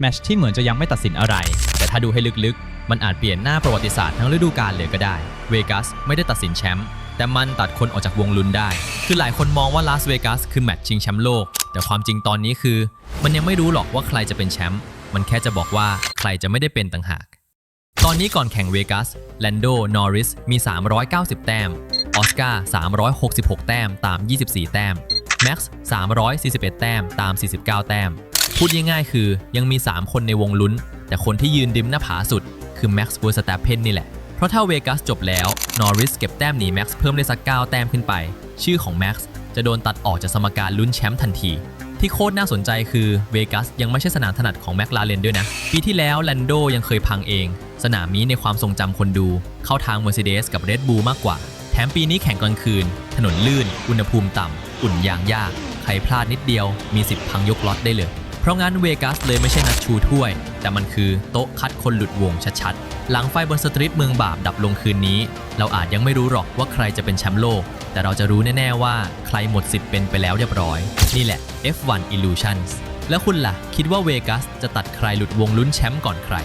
แมชที่เหมือนจะยังไม่ตัดสินอะไร แต่ถ้าดูให้ลึกๆ มันอาจเปลี่ยนหน้าประวัติศาสตร์ทั้งฤดูกาลเลยก็ได้ เวกัสไม่ได้ตัดสินแชมป์แต่มันตัดคนออกจากวงลุ้นได้ คือหลายคนมองว่าลาสเวกัสคือแมตช์ชิงแชมป์โลก แต่ความจริงตอนนี้คือ มันยังไม่รู้หรอกว่าใครจะเป็นแชมป์มันแค่จะบอกว่าใครจะไม่ได้เป็นต่างหาก ตอนนี้ก่อนแข่งเวกัสแลนโดนอริสมี 390 แต้มออสการ์366 แต้มตาม 24 แต้มแม็กซ์341 แต้มตาม 49 แต้ม พูดง่ายๆคือยังมี 3 คนในวงลุ้น แต่คนที่ยืนดิมหน้าผาสุด คือแม็กซ์เวอร์สแตปเพนนี่แหละ เพราะถ้าเวกัสจบแล้วนอริสเก็บแต้มหนีแม็กซ์เพิ่มได้สัก 9 แต้มขึ้นไป ชื่อของแม็กซ์จะโดนตัดออกจากสมการลุ้นแชมป์ทันที ที่โคตรน่าสนใจคือเวกัสยังไม่ใช่สนามถนัดของแมคลาเรนด้วยนะ ปีที่แล้วแลนโดยังเคยพังเอง สนามนี้ในความทรงจำคนดู เข้าทาง Mercedes กับ Red Bull มากกว่า แถมปีนี้แข่งกลางคืน ถนนลื่น อุณหภูมิต่ำอุ่นยางยากใครพลาดนิดเดียวมีสิทธิ์พังยกล็อตได้เลย เพราะงั้นเวกัสเลยไม่ใช่นัดชูถ้วย แต่มันคือโต๊ะคัดคนหลุดวงชัดๆ หลังไฟบนสตรีทเมืองบาปดับลงคืนนี้ เราอาจยังไม่รู้หรอกว่าใครจะเป็นแชมป์โลก แต่เราจะรู้แน่ๆว่าใครหมดสิทธิ์เป็นไปแล้วเรียบร้อย นี่แหละ F1 Illusions แล้วคุณล่ะ คิดว่าเวกัสจะตัดใครหลุดวงลุ้นแชมป์ก่อนใคร